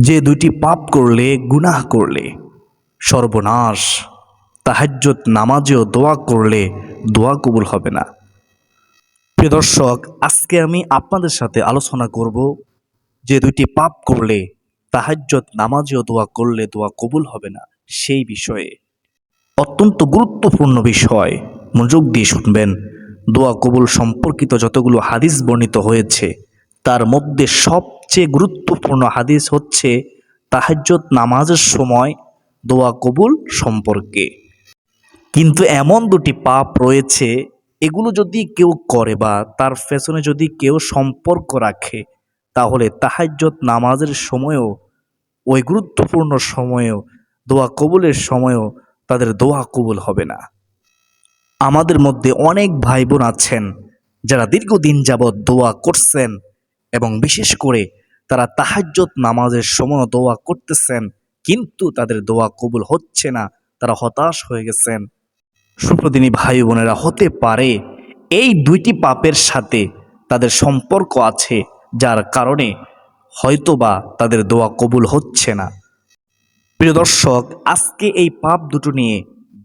যে দুইটি পাপ করলে, গুনাহ করলে, সর্বনাশ তাহাজ্জত নামাজেও দোয়া করলে দোয়া কবুল হবে না। প্রিয় দর্শক, আজকে আমি আপনাদের সাথে আলোচনা করব যে দুইটি পাপ করলে তাহাজ্জত নামাজেও দোয়া করলে দোয়া কবুল হবে না, সেই বিষয়ে। অত্যন্ত গুরুত্বপূর্ণ বিষয়। মনোযোগ দিয়ে শুনবেন। দোয়া কবুল সম্পর্কিত যতগুলো হাদিস বর্ণিত হয়েছে, তার মধ্যে সবচেয়ে গুরুত্বপূর্ণ হাদিস হচ্ছে তাহাজ্জত নামাজের সময় দোয়া কবুল সম্পর্কে। কিন্তু এমন দুটি পাপ রয়েছে, এগুলো যদি কেউ করে বা তার পেছনে যদি কেউ সম্পর্ক রাখে, তাহলে তাহাজ্জত নামাজের সময়ও, ওই গুরুত্বপূর্ণ সময়েও, দোয়া কবুলের সময়ও তাদের দোয়া কবুল হবে না। আমাদের মধ্যে অনেক ভাই বোন আছেন, যারা দীর্ঘদিন যাবৎ দোয়া করছেন এবং বিশেষ করে তারা তাহাজ্জত নামাজের সময় দোয়া করতেছেন, কিন্তু তাদের দোয়া কবুল হচ্ছে না। তারা হতাশ হয়ে গেছেন। সুপ্রদিনী ভাই বোনেরা হতে পারে এই দুইটি পাপের সাথে তাদের সম্পর্ক আছে, যার কারণে হয়তোবা তাদের দোয়া কবুল হচ্ছে না। প্রিয় দর্শক, আজকে এই পাপ দুটো নিয়ে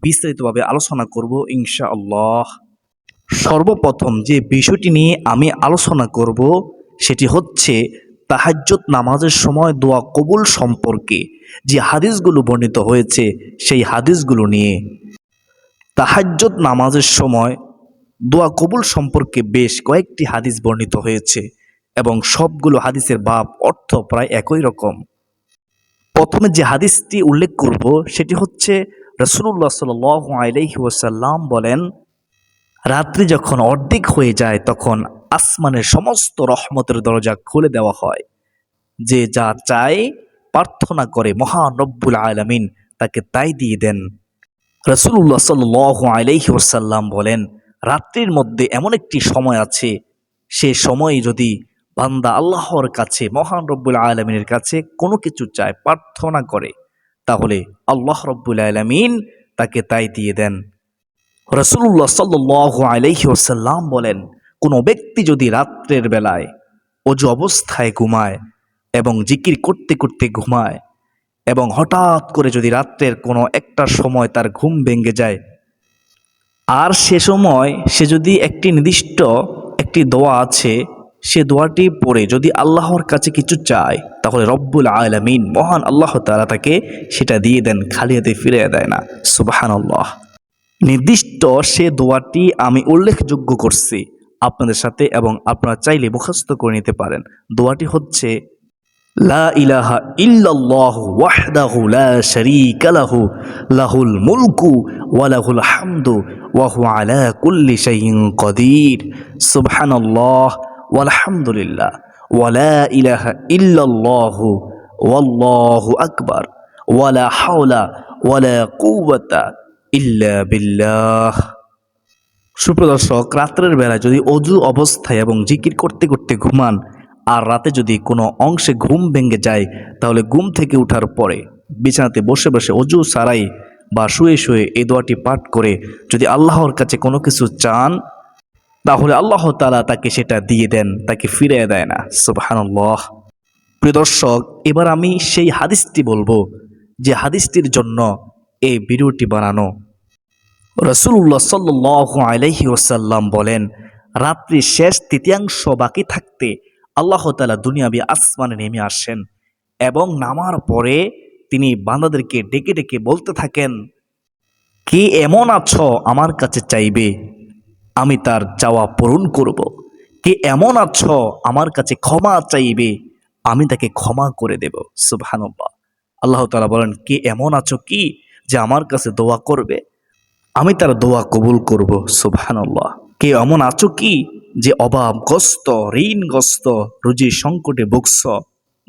বিস্তারিতভাবে আলোচনা করব ইনশা আল্লাহ সর্বপ্রথম যে বিষয়টি নিয়ে আমি আলোচনা করব, সেটি হচ্ছে তাহাজ্জত নামাজের সময় দোয়া কবুল সম্পর্কে যে হাদিসগুলো বর্ণিত হয়েছে, সেই হাদিসগুলো নিয়ে। তাহাজ্জত নামাজের সময় দোয়া কবুল সম্পর্কে বেশ কয়েকটি হাদিস বর্ণিত হয়েছে এবং সবগুলো হাদিসের বাপ অর্থ প্রায় একই রকম। প্রথমে যে হাদিসটি উল্লেখ করব, সেটি হচ্ছে রসুল্লাহ সাল আলহি ওসাল্লাম বলেন রাত্রি যখন অর্ধেক হয়ে যায়, তখন আসমানের সমস্ত রহমতের দরজা খুলে দেওয়া হয়। যে যা চায়, প্রার্থনা করে মহান রব্বুল আলমিন, তাকে তাই দিয়ে দেন। রসুল্লাহ সাল আলহি ওসাল্লাম বলেন, রাত্রির মধ্যে এমন একটি সময় আছে, সে সময় যদি বান্দা আল্লাহর কাছে, মহান রব্বুল আলমিনের কাছে কোনো কিছু চায়, প্রার্থনা করে, তাহলে আল্লাহ রব্বুল আলমিন তাকে তাই দিয়ে দেন। রসুল্লাহ সাল্লাহ আলহি ওসাল্লাম বলেন, কোনো ব্যক্তি যদি রাত্রের বেলায় অজু অবস্থায় ঘুমায় এবং জিকির করতে করতে ঘুমায় এবং হঠাৎ করে যদি রাত্রের কোনো একটা সময় তার ঘুম ভেঙে যায়, আর সে সময় সে যদি একটি নির্দিষ্ট একটি দোয়া আছে, সে দোয়াটি পড়ে যদি আল্লাহর কাছে কিছু চায়, তাহলে রব্বুল আলমিন মহান আল্লাহ তালা তাকে সেটা দিয়ে দেন খালি হাতে ফিরে দেয় না। সুবাহান আল্লাহ নির্দিষ্ট সে দোয়াটি আমি উল্লেখযোগ্য করছি আপনাদের সাথে এবং আপনারা চাইলে মুখস্থ করে নিতে পারেন। দোয়াটি হচ্ছে, লা ইলাহা ইল্লাল্লাহু ওয়াহদাহু লা শারীকা লাহু, লাহুল মুলকু ওয়া লাহুল হামদু ওয়া হুয়া আলা কুল্লি শাইইন কাদির, সুবহানাল্লাহ ওয়ালহামদুলিল্লাহ, ওয়া লা ইলাহা ইল্লাল্লাহু ওয়াল্লাহু আকবার, ওয়া লা হাওলা ওয়া লা কুওয়াতা ইল্লা বিল্লাহ। সুপ্রদর্শক, রাত্রের বেলা যদি অজু অবস্থায় এবং জিকির করতে করতে ঘুমান, আর রাতে যদি কোনো অংশে ঘুম ভেঙে যায়, তাহলে ঘুম থেকে ওঠার পরে বিছানাতে বসে বসে অজু সারাই বা শুয়ে শুয়ে এই দোয়াটি পাঠ করে যদি আল্লাহর কাছে কোনো কিছু চান, তাহলে আল্লাহ তালা তাকে সেটা দিয়ে দেন, তাকে ফিরে দেয় না। সুবাহান্লাহ প্রিয় দর্শক, এবার আমি সেই হাদিসটি বলব, যে হাদিসটির জন্য এই ভিডিওটি বানানো রসুল্লাহ সাল্লাহ আলহি ওসাল্লাম বলেন রাত্রির শেষ তৃতীয়াংশ বাকি থাকতে আল্লাহ তালা দুনিয়াবি আসমানে নেমে আসেন এবং নামার পরে তিনি বান্দাদেরকে ডেকে ডেকে বলতে থাকেন, কে এমন আছো আমার কাছে চাইবে? আমি তার চাওয়া পূরণ করব। কে এমন আছো আমার কাছে ক্ষমা চাইবে? আমি তাকে ক্ষমা করে দেব। সুবহানুল্লাহ। আল্লাহ তালা বলেন, কে এমন আছো কি যে আমার কাছে দোয়া করবে? আমি তার দোয়া কবুল করব, সুবহানাল্লাহ। কে এমন আছো কি যে অভাবগ্রস্ত ঋণগ্রস্ত, রুজি সংকটে ভুগছ?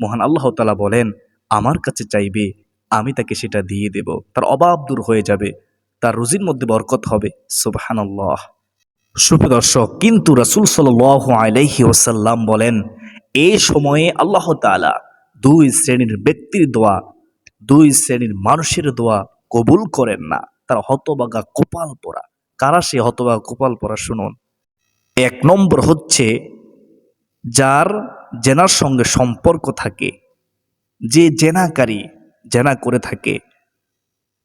মহান আল্লাহ তালা বলেন, আমার কাছে চাইবে, আমি তাকে সেটা দিয়ে দেব। তার অভাব দূর হয়ে যাবে, তার রুজির মধ্যে বরকত হবে, সুবহানাল্লাহ। সুপ্রদর্শক কিন্তু রাসুল সাল আলাইহি ওসাল্লাম বলেন, এ সময়ে আল্লাহ তালা দুই শ্রেণির ব্যক্তির দোয়া, দুই শ্রেণির মানুষের দোয়া কবুল করেন না। তার হতবাগা কপাল পরা। কারা সে হতবাগা কপাল পরা, শুনুন। এক নম্বর হচ্ছে যার জেনার সঙ্গে সম্পর্ক থাকে, যে জেনাকারী জেনা করে থাকে।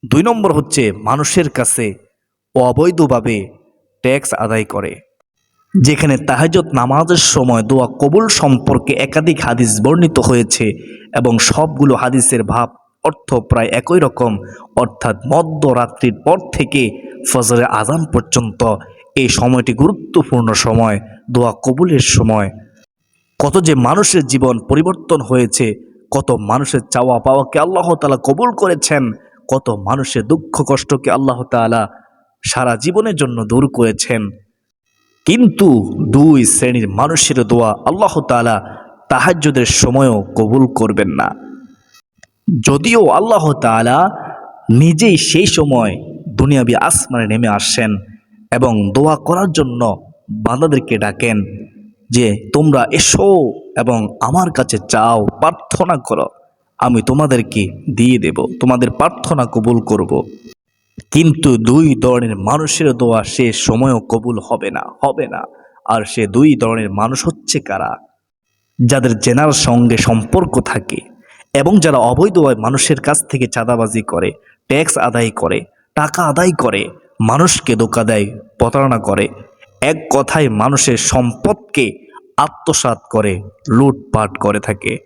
দুই নম্বর হচ্ছে মানুষের কাছে অবৈধভাবে ট্যাক্স আদায় করে, যেখানে তাহাজত নামাজের সময় দোয়া কবুল সম্পর্কে একাধিক হাদিস বর্ণিত হয়েছে এবং সবগুলো হাদিসের ভাব অর্থ প্রায় একই রকম, অর্থাৎ মধ্যরাত্রির পর থেকে ফজরের আজান পর্যন্ত। এই সময়টি গুরুত্বপূর্ণ সময়, দোয়া কবুলের সময়। কত যে মানুষের জীবন পরিবর্তন হয়েছে, কত মানুষের চাওয়া পাওয়াকে আল্লাহ তালা কবুল করেছেন, কত মানুষের দুঃখ কষ্টকে আল্লাহ তালা সারা জীবনের জন্য দূর করেছেন। কিন্তু দুই শ্রেণির মানুষের দোয়া আল্লাহ তালা তাহাজ্যদের সময়ও কবুল করবেন না। যদিও আল্লাহ তালা নিজেই সেই সময় দুনিয়াবি আসমানে নেমে আসেন এবং দোয়া করার জন্য বান্দাদেরকে ডাকেন যে, তোমরা এসো এবং আমার কাছে চাও, প্রার্থনা করো, আমি তোমাদেরকে দিয়ে দেব, তোমাদের প্রার্থনা কবুল করব। কিন্তু দুই ধরনের মানুষের দোয়া সে সময়ও কবুল হবে না হবে না আর সে দুই ধরনের মানুষ হচ্ছে কারা যাদের জেনার সঙ্গে সম্পর্ক থাকে এবং যারা অবৈধভাবে মানুষের কাছ থেকে চাঁদাবাজি করে ট্যাক্স আদায় করে, টাকা আদায় করে, মানুষকে ধোকা দেয়, প্রতারণা করে, এক কথায় মানুষের সম্পদকে আত্মসাৎ করে, লুটপাট করে থাকে।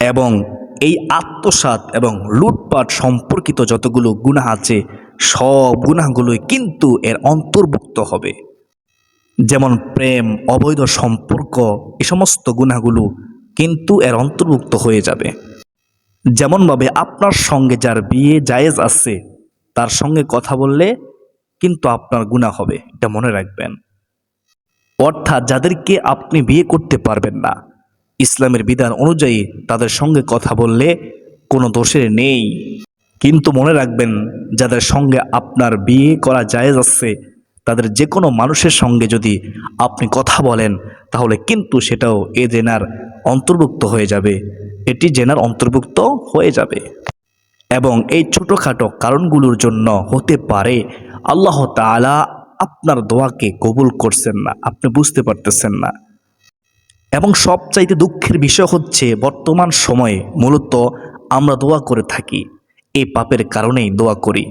এবং এই আত্মসাৎ এবং লুটপাট সম্পর্কিত যতগুলো গুনাহ আছে, সব গুনাহগুলোই কিন্তু এর অন্তর্ভুক্ত হবে। যেমন প্রেম, অবৈধ সম্পর্ক, এ সমস্ত গুনাহগুলো কিন্তু এর অন্তর্ভুক্ত হয়ে যাবে। যেমনভাবে আপনার সঙ্গে যার বিয়ে জায়েজ আছে, তার সঙ্গে কথা বললে কিন্তু আপনার গুনাহ হবে, এটা মনে রাখবেন। অর্থাৎ যাদেরকে আপনি বিয়ে করতে পারবেন না, ইসলামের বিধান অনুযায়ী তাদের সঙ্গে কথা বললে কোনো দোষের নেই। কিন্তু মনে রাখবেন, যাদের সঙ্গে আপনার বিয়ে করা জায়েজ আছে, তাদের যে কোনো মানুষের সঙ্গে যদি আপনি কথা বলেন, তাহলে কিন্তু সেটাও এ জেনার অন্তর্ভুক্ত হয়ে যাবে। এটি জেনার অন্তর্ভুক্ত হয়ে যাবে। এবং এই ছোটোখাটো কারণগুলোর জন্য হতে পারে, আল্লাহ তাআলা আপনার দোয়াকে কবুল করছেন না, আপনি বুঝতে পারতেছেন না। এবং সবচাইতে দুঃখের বিষয় হচ্ছে, বর্তমান সময়ে মূলত আমরা দোয়া করে থাকি। এই পাপের কারণেই দোয়া করি।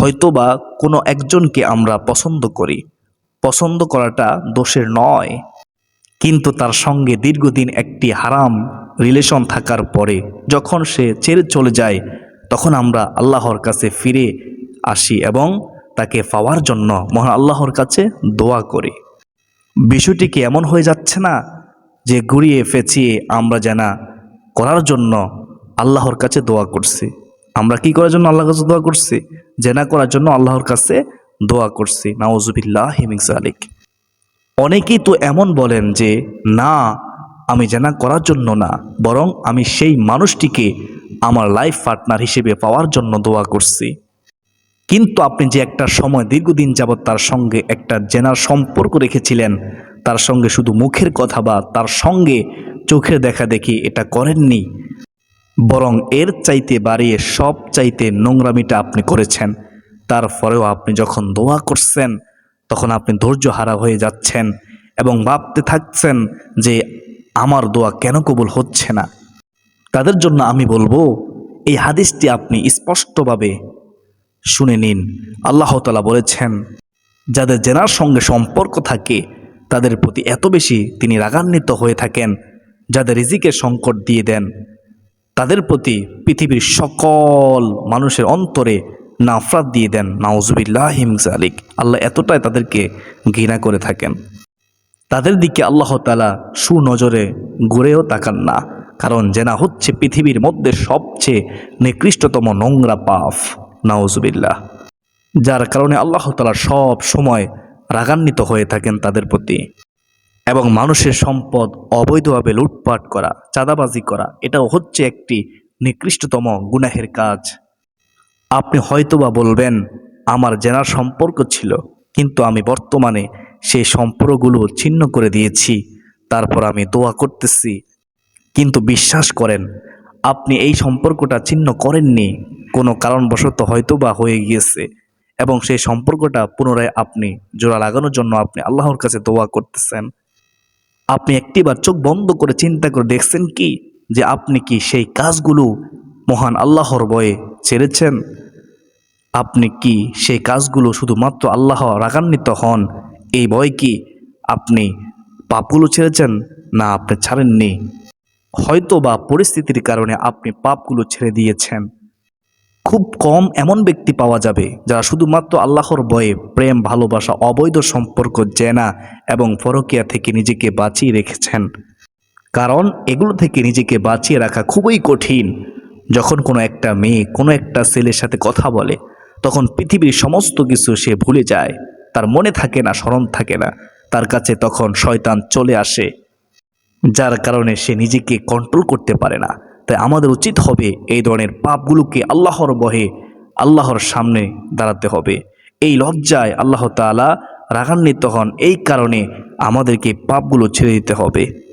হয়তোবা কোনো একজনকে আমরা পছন্দ করি। পছন্দ করাটা দোষের নয়। কিন্তু তার সঙ্গে দীর্ঘদিন একটি হারাম রিলেশন থাকার পরে যখন সে ছেড়ে চলে যায়, তখন আমরা আল্লাহর কাছে ফিরে আসি এবং তাকে পাওয়ার জন্য মহান আল্লাহর কাছে দোয়া করি। বিষয়টি কি এমন হয়ে যাচ্ছে না যে ঘুরিয়ে ফেঁচিয়ে আমরা জানা করার জন্য আল্লাহর কাছে দোয়া করছি? আমরা কি করার জন্য আল্লাহর কাছে দোয়া করছি? জেনা করার জন্য আল্লাহর কাছে দোয়া করছি। নাওজুবিল্লাহ হিমিংস আলিক অনেকেই তো এমন বলেন যে, না, আমি জেনা করার জন্য না, বরং আমি সেই মানুষটিকে আমার লাইফ পার্টনার হিসেবে পাওয়ার জন্য দোয়া করছি। কিন্তু আপনি যে একটা সময় দীর্ঘদিন যাবৎ তার সঙ্গে একটা জেনার সম্পর্ক রেখেছিলেন, তার সঙ্গে শুধু মুখের কথা বা তার সঙ্গে চোখের দেখা দেখি এটা করেননি, বরং এর চাইতে বাড়িয়ে সব চাইতে নোংরামিটা আপনি করেছেন। তারপরেও আপনি যখন দোয়া করছেন তখন আপনি ধৈর্য হারা হয়ে যাচ্ছেন এবং ভাবতে থাকছেন যে আমার দোয়া কেন কবুল হচ্ছে না। তাদের জন্য আমি বলব, এই হাদিসটি আপনি স্পষ্টভাবে শুনে নিন। আল্লাহ তালা বলেছেন, যাদের জেনার সঙ্গে সম্পর্ক থাকে, তাদের প্রতি এত বেশি তিনি রাগান্বিত হয়ে থাকেন, যাদের রিজিকের সংকট দিয়ে দেন, তাদের প্রতি পৃথিবীর সকল মানুষের অন্তরে নাফরাত দিয়ে দেন, নাউজুবিল্লাহ হিমজালিক আল্লাহ এতটাই তাদেরকে ঘৃণা করে থাকেন। তাদের দিকে আল্লাহ তালা সুনজরে ঘুরেও তাকান না, কারণ জেনা হচ্ছে পৃথিবীর মধ্যে সবচেয়ে নিকৃষ্টতম নোংরা পাফ নাউজুবিল্লাহ। যার কারণে আল্লাহ তালা সব সময় রাগান্বিত হয়ে থাকেন তাদের প্রতি। এবং মানুষের সম্পদ অবৈধভাবে লুটপাট করা, চাঁদাবাজি করা, এটাও হচ্ছে একটি নিকৃষ্টতম গুনাহের কাজ। আপনি হয়তোবা বলবেন, আমার জেনার সম্পর্ক ছিল, কিন্তু আমি বর্তমানে সেই সম্পর্কগুলো ছিন্ন করে দিয়েছি, তারপর আমি দোয়া করতেছি। কিন্তু বিশ্বাস করেন, আপনি এই সম্পর্কটা ছিন্ন করেননি, কোনো কারণবশত হয়তোবা হয়ে গিয়েছে, এবং সেই সম্পর্কটা পুনরায় আপনি জোড়া লাগানোর জন্য আপনি আল্লাহর কাছে দোয়া করতেছেন। আপনি একটিবার চোখ বন্ধ করে চিন্তা করে দেখছেন কি? যে আপনি কি সেই কাজগুলো মহান আল্লাহর বয়ে ছেড়েছেন? আপনি কি সেই কাজগুলো শুধুমাত্র আল্লাহ রাগান্বিত হন? এই ভয় কি আপনি পাপগুলো ছেড়েছেন না আপনি ছাড়েননি? হয়তো বা পরিস্থিতির কারণে আপনি পাপগুলো ছেড়ে দিয়েছেন। খুব কম এমন ব্যক্তি পাওয়া যাবে যারা শুধুমাত্র আল্লাহর বয়ে প্রেম, ভালোবাসা, অবৈধ সম্পর্ক, জেনা এবং ফরকিয়া থেকে নিজেকে বাঁচিয়ে রেখেছেন। কারণ এগুলো থেকে নিজেকে বাঁচিয়ে রাখা খুবই কঠিন। যখন কোনো একটা মেয়ে কোনো একটা ছেলের সাথে কথা বলে তখন পৃথিবীর সমস্ত কিছু সে ভুলে যায়। তার মনে থাকে না, স্মরণ থাকে না। তার কাছে তখন শয়তান চলে আসে, যার কারণে সে নিজেকে কন্ট্রোল করতে পারে না। তাই আমাদের উচিত হবে এই ধরনের পাপগুলোকে আল্লাহর বহে, আল্লাহর সামনে দাঁড়াতে হবে। এই লজ্জায় আল্লাহ তাআলা রাগান্বিত হন। এই কারণে আমাদেরকে পাপগুলো ছেড়ে দিতে হবে।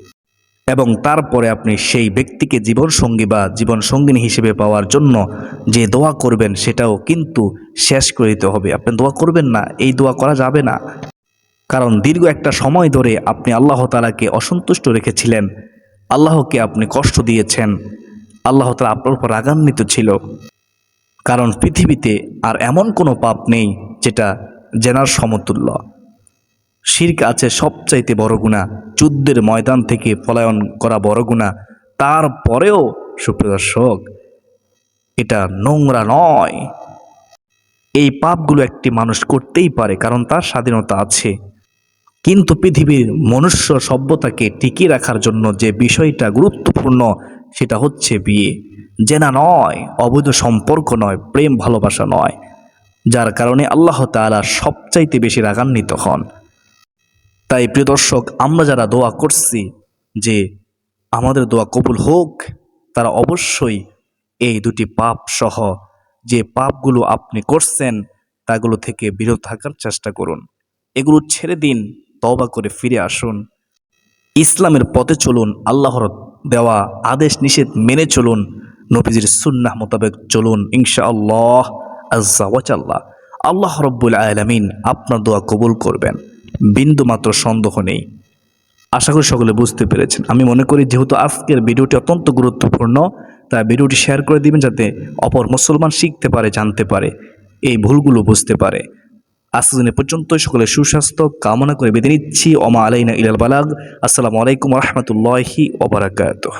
এবং তারপরে আপনি সেই ব্যক্তিকে জীবনসঙ্গী বা জীবনসঙ্গিনী হিসেবে পাওয়ার জন্য যে দোয়া করবেন, সেটাও কিন্তু শেষ করে দিতে হবে। আপনি দোয়া করবেন না, এই দোয়া করা যাবে না। কারণ দীর্ঘ একটা সময় ধরে আপনি আল্লাহ তালাকে অসন্তুষ্ট রেখেছিলেন। আল্লাহকে আপনি কষ্ট দিয়েছেন। আল্লাহ তালা আপনার উপর রাগান্বিত ছিল। কারণ পৃথিবীতে আর এমন কোনো পাপ নেই যেটা জেনার সমতুল্য। শির্ক আছে সবচাইতে বড় গুণা যুদ্ধের ময়দান থেকে পলায়ন করা বড় গুণা তারপরেও সুপ্রদর্শক এটা নোংরা নয়। এই পাপগুলো একটি মানুষ করতেই পারে, কারণ তার স্বাধীনতা আছে। কিন্তু পৃথিবীর মনুষ্য সভ্যতাকে টিকিয়ে রাখার জন্য যে বিষয়টা গুরুত্বপূর্ণ, সেটা হচ্ছে বিয়ে। জেনা নয়, অবৈধ সম্পর্ক নয়, প্রেম ভালোবাসা নয়। যার কারণে আল্লাহ তাআলা সবচাইতে বেশি রাগান্বিত হন। তাই প্রিয় দর্শক, আমরা যারা দোয়া করছি যে আমাদের দোয়া কবুল হোক, তারা অবশ্যই এই দুটি পাপ সহ যে পাপগুলো আপনি করছেন, তাগুলো থেকে বিরত থাকার চেষ্টা করুন। এগুলো ছেড়ে দিন, তওবা করে ফিরে আসুন। ইসলামের পথে চলুন, আল্লাহর দেওয়া আদেশ নিষেধ মেনে চলুন, নবীজির সুন্নাহ মোতাবেক চলুন ইনশা আল্লাহ আল্লাহ আল্লাহ রব্বুল আলমিন আপনার দোয়া কবুল করবেন। বিন্দু মাত্র সন্দেহ নেই। আশা করি সকলে বুঝতে পেরেছেন। আমি মনে করি যেহেতু আজকের ভিডিওটি অত্যন্ত গুরুত্বপূর্ণ, তাই ভিডিওটি শেয়ার করে দিবেন যাতে অপর মুসলমান শিখতে পারে, জানতে পারে, এই ভুলগুলো বুঝতে পারে। আজকে পর্যন্ত সকলে সুস্বাস্থ্য, কামনা করে বেঁধে নিচ্ছি। ওমা আলাইনা ইলাল বালাগ। আসসালামু আলাইকুম রহমতুল্লাহি ওবরাকাতুহ